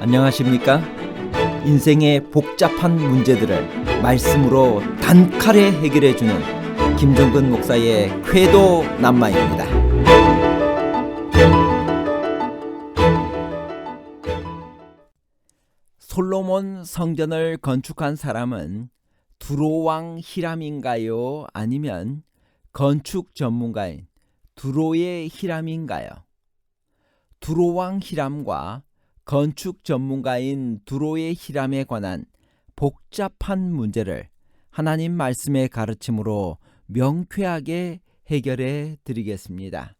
안녕하십니까? 인생의 복잡한 문제들을 말씀으로 단칼에 해결해 주는 김종근 목사의 쾌도 남마입니다. 솔로몬 성전을 건축한 사람은 두로왕 히람인가요? 아니면 건축 전문가인 두로의 히람인가요? 두로왕 히람과 건축 전문가인 두로의 히람에 관한 복잡한 문제를 하나님 말씀의 가르침으로 명쾌하게 해결해 드리겠습니다.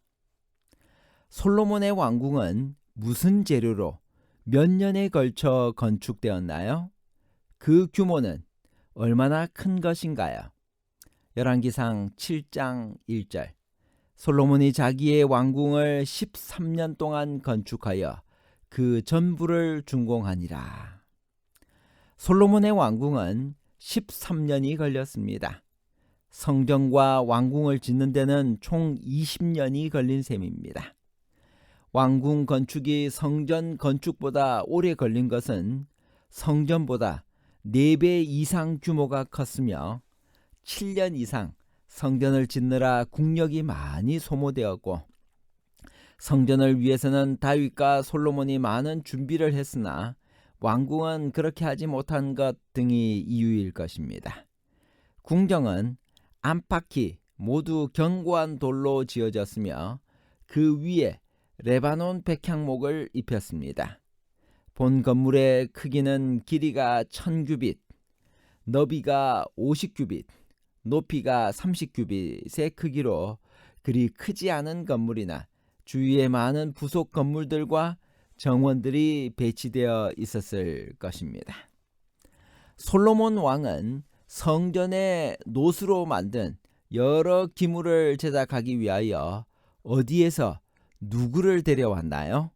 솔로몬의 왕궁은 무슨 재료로 몇 년에 걸쳐 건축되었나요? 그 규모는 얼마나 큰 것인가요? 열왕기상 7장 1절 솔로몬이 자기의 왕궁을 13년 동안 건축하여 그 전부를 준공하니라. 솔로몬의 왕궁은 13년이 걸렸습니다. 성전과 왕궁을 짓는 데는 총 20년이 걸린 셈입니다. 왕궁 건축이 성전 건축보다 오래 걸린 것은 성전보다 4배 이상 규모가 컸으며 7년 이상 성전을 짓느라 국력이 많이 소모되었고 성전을 위해서는 다윗과 솔로몬이 많은 준비를 했으나 왕궁은 그렇게 하지 못한 것 등이 이유일 것입니다. 궁정은 안팎이 모두 견고한 돌로 지어졌으며 그 위에 레바논 백향목을 입혔습니다. 본 건물의 크기는 길이가 1000규빗, 너비가 50규빗, 높이가 30규빗의 크기로 그리 크지 않은 건물이나 주위에 많은 부속 건물들과 정원들이 배치되어 있었을 것입니다. 솔로몬 왕은 성전의 노수로 만든 여러 기물을 제작하기 위하여 어디에서 누구를 데려왔나요?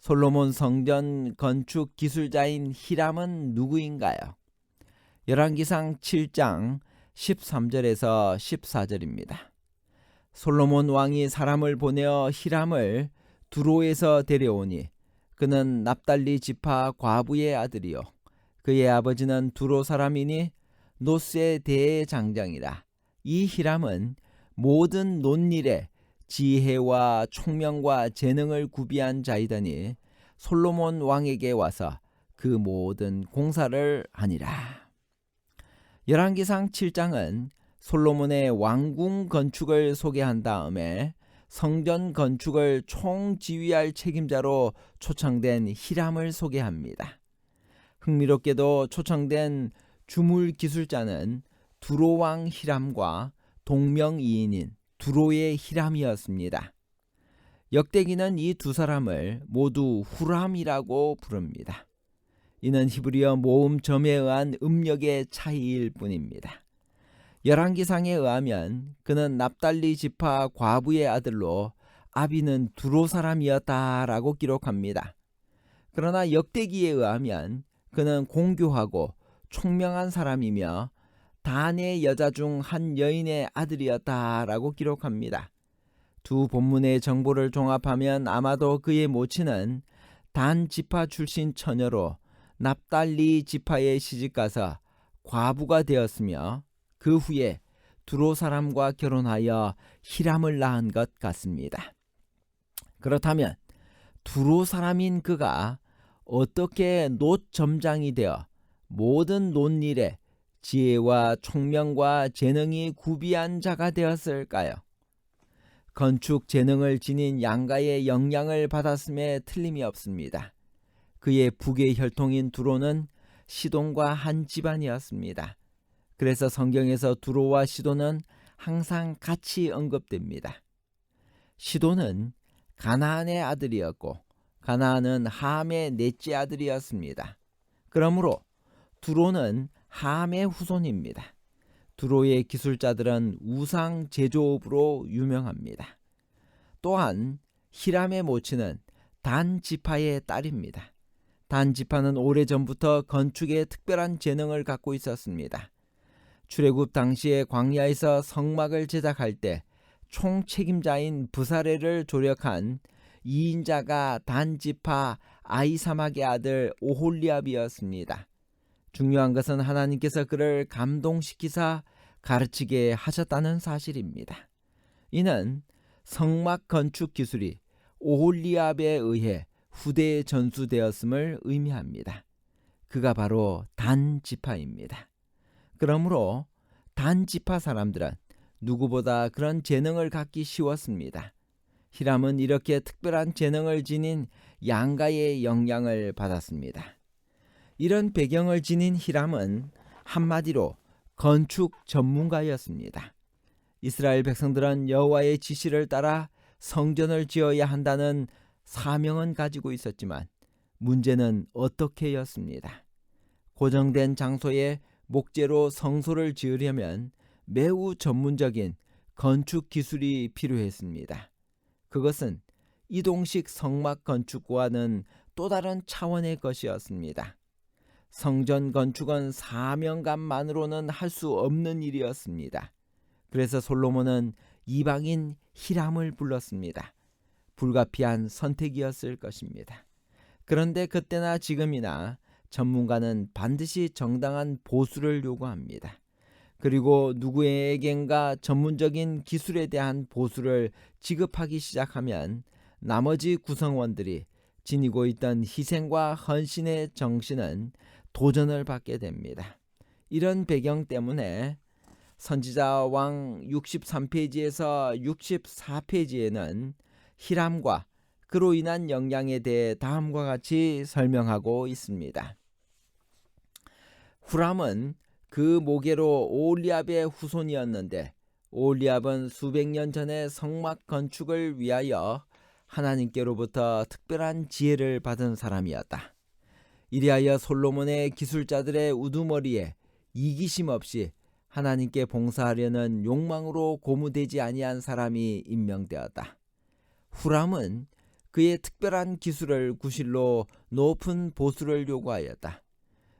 솔로몬 성전 건축 기술자인 히람은 누구인가요? 열왕기상 7장 13절에서 14절입니다. 솔로몬 왕이 사람을 보내어 히람을 두로에서 데려오니 그는 납달리 지파 과부의 아들이요 그의 아버지는 두로 사람이니 노스의 대장장이라 이 히람은 모든 논일에 지혜와 총명과 재능을 구비한 자이더니 솔로몬 왕에게 와서 그 모든 공사를 하니라. 열왕기상 7장은 솔로몬의 왕궁 건축을 소개한 다음에 성전 건축을 총 지휘할 책임자로 초청된 히람을 소개합니다. 흥미롭게도 초청된 주물 기술자는 두로왕 히람과 동명이인인 두로의 히람이었습니다. 역대기는 이 두 사람을 모두 후람이라고 부릅니다. 이는 히브리어 모음 점에 의한 음력의 차이일 뿐입니다. 열왕기상에 의하면 그는 납달리 지파 과부의 아들로 아비는 두로 사람이었다라고 기록합니다. 그러나 역대기에 의하면 그는 공교하고 총명한 사람이며 단의 여자 중 한 여인의 아들이었다라고 기록합니다. 두 본문의 정보를 종합하면 아마도 그의 모친은 단 지파 출신 처녀로 납달리 지파에 시집가서 과부가 되었으며 그 후에 두로 사람과 결혼하여 히람을 낳은 것 같습니다. 그렇다면 두로 사람인 그가 어떻게 노점장이 되어 모든 논일에 지혜와 총명과 재능이 구비한 자가 되었을까요? 건축 재능을 지닌 양가의 영향을 받았음에 틀림이 없습니다. 그의 북의 혈통인 두로는 시돈과 한 집안이었습니다. 그래서 성경에서 두로와 시돈은 항상 같이 언급됩니다. 시돈은 가나안의 아들이었고 가나안은 함의 넷째 아들이었습니다. 그러므로 두로는 함의 후손입니다. 두로의 기술자들은 우상 제조업으로 유명합니다. 또한 히람의 모친은 단 지파의 딸입니다. 단 지파는 오래전부터 건축에 특별한 재능을 갖고 있었습니다. 출애굽 당시에 광야에서 성막을 제작할 때 총책임자인 부사레를 조력한 이인자가 단 지파 아이사막의 아들 오홀리압이었습니다. 중요한 것은 하나님께서 그를 감동시키사 가르치게 하셨다는 사실입니다. 이는 성막 건축 기술이 오홀리압에 의해 후대에 전수되었음을 의미합니다. 그가 바로 단 지파입니다. 그러므로 단 지파 사람들은 누구보다 그런 재능을 갖기 쉬웠습니다. 히람은 이렇게 특별한 재능을 지닌 양가의 영향을 받았습니다. 이런 배경을 지닌 히람은 한마디로 건축 전문가였습니다. 이스라엘 백성들은 여호와의 지시를 따라 성전을 지어야 한다는 사명은 가지고 있었지만 문제는 어떻게였습니다. 고정된 장소에 목재로 성소를 지으려면 매우 전문적인 건축 기술이 필요했습니다. 그것은 이동식 성막 건축과는 또 다른 차원의 것이었습니다. 성전 건축은 사명감만으로는 할 수 없는 일이었습니다. 그래서 솔로몬은 이방인 히람을 불렀습니다. 불가피한 선택이었을 것입니다. 그런데 그때나 지금이나 전문가는 반드시 정당한 보수를 요구합니다. 그리고 누구에겐가 전문적인 기술에 대한 보수를 지급하기 시작하면 나머지 구성원들이 지니고 있던 희생과 헌신의 정신은 도전을 받게 됩니다. 이런 배경 때문에 선지자 왕 63페이지에서 64페이지에는 히람과 그로 인한 영향에 대해 다음과 같이 설명하고 있습니다. 후람은 그 모계로 오리압의 후손이었는데 오리압은 수백 년 전에 성막 건축을 위하여 하나님께로부터 특별한 지혜를 받은 사람이었다. 이리하여 솔로몬의 기술자들의 우두머리에 이기심 없이 하나님께 봉사하려는 욕망으로 고무되지 아니한 사람이 임명되었다. 후람은 그의 특별한 기술을 구실로 높은 보수를 요구하였다.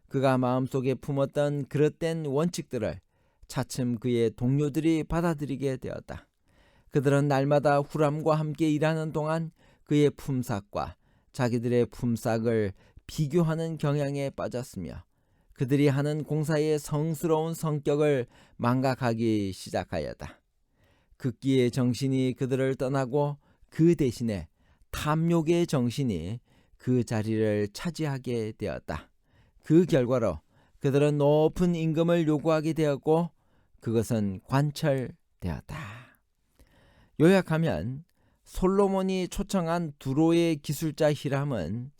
그가 마음속에 품었던 그릇된 원칙들을 차츰 그의 동료들이 받아들이게 되었다. 그들은 날마다 후람과 함께 일하는 동안 그의 품삯과 자기들의 품삯을 비교하는 경향에 빠졌으며 그들이 하는 공사의 성스러운 성격을 망각하기 시작하였다. 극기의 정신이 그들을 떠나고 그 대신에 탐욕의 정신이 그 자리를 차지하게 되었다. 그 결과로 그들은 높은 임금을 요구하게 되었고 그것은 관철되었다. 요약하면 솔로몬이 초청한 두로의 기술자 히람은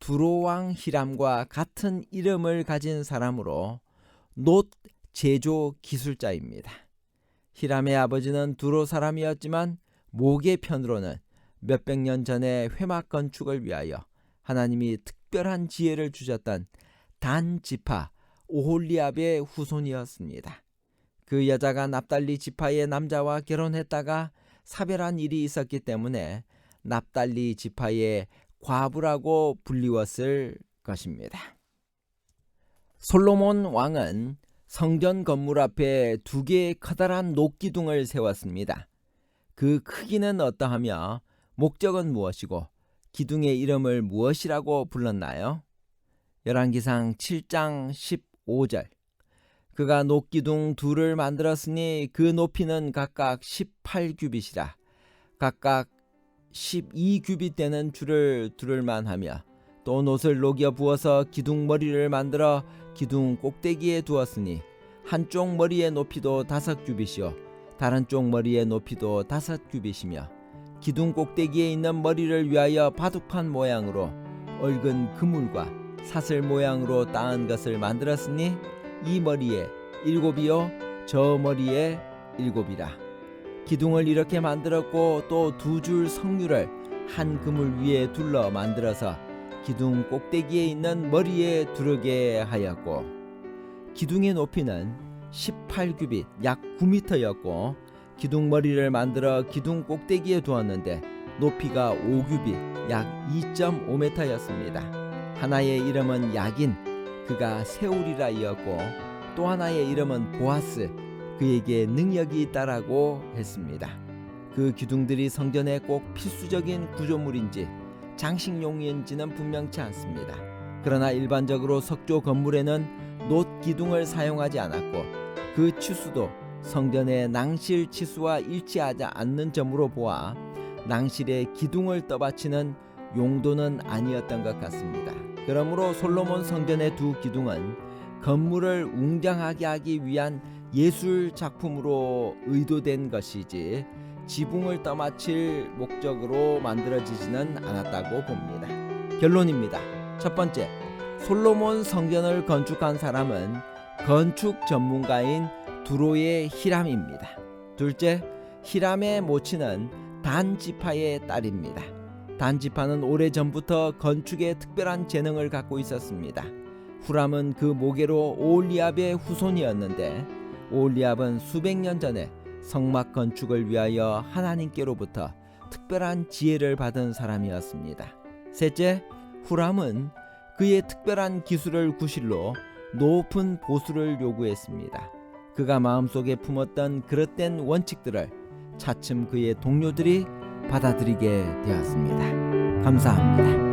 두로왕 히람과 같은 이름을 가진 사람으로 놋 제조 기술자입니다. 히람의 아버지는 두로 사람이었지만 모계 편으로는 몇백 년 전에 회막 건축을 위하여 하나님이 특별한 지혜를 주셨던 단 지파 오홀리압의 후손이었습니다. 그 여자가 납달리 지파의 남자와 결혼했다가 사별한 일이 있었기 때문에 납달리 지파의 과부라고 불리웠을 것입니다. 솔로몬 왕은 성전 건물 앞에 두 개의 커다란 녹기둥을 세웠습니다. 그 크기는 어떠하며 목적은 무엇이고 기둥의 이름을 무엇이라고 불렀나요? 열왕기상 7장 15절. 그가 녹기둥 둘을 만들었으니 그 높이는 각각 18규빗이라. 각각 12규빗 되는 줄을 두를 만 하며 또 놋을 녹여 부어서 기둥 머리를 만들어 기둥 꼭대기에 두었으니 한쪽 머리의 높이도 다섯 규빗이요. 다른 쪽 머리의 높이도 다섯 규빗이며 기둥 꼭대기에 있는 머리를 위하여 바둑판 모양으로 얽은 그물과 사슬 모양으로 따은 것을 만들었으니 이 머리에 일곱이요 저 머리에 일곱이라. 기둥을 이렇게 만들었고 또 두 줄 성류를 한 그물 위에 둘러 만들어서 기둥 꼭대기에 있는 머리에 두르게 하였고 기둥의 높이는 18규빗 약 9미터였고 기둥 머리를 만들어 기둥 꼭대기에 두었는데 높이가 5규빗 약 2.5m였습니다. 하나의 이름은 야긴 그가 세울이라 이었고 또 하나의 이름은 보아스 그에게 능력이 있다라고 했습니다. 그 기둥들이 성전에 꼭 필수적인 구조물인지 장식용인지는 분명치 않습니다. 그러나 일반적으로 석조 건물에는 놋 기둥을 사용하지 않았고 그 치수도 성전의 낭실 치수와 일치하지 않는 점으로 보아 낭실에 기둥을 떠받치는 용도는 아니었던 것 같습니다. 그러므로 솔로몬 성전의 두 기둥은 건물을 웅장하게 하기 위한 예술 작품으로 의도된 것이지 지붕을 떠받칠 목적으로 만들어지지는 않았다고 봅니다. 결론입니다. 첫 번째, 솔로몬 성전을 건축한 사람은 건축 전문가인 두로의 히람입니다. 둘째, 히람의 모친은 단지파의 딸입니다. 단지파는 오래전부터 건축에 특별한 재능을 갖고 있었습니다. 후람은 그 모계로 오올리압의 후손이었는데 오올리압은 수백 년 전에 성막 건축을 위하여 하나님께로부터 특별한 지혜를 받은 사람이었습니다. 셋째, 후람은 그의 특별한 기술을 구실로 높은 보수를 요구했습니다. 그가 마음속에 품었던 그릇된 원칙들을 차츰 그의 동료들이 받아들이게 되었습니다. 감사합니다.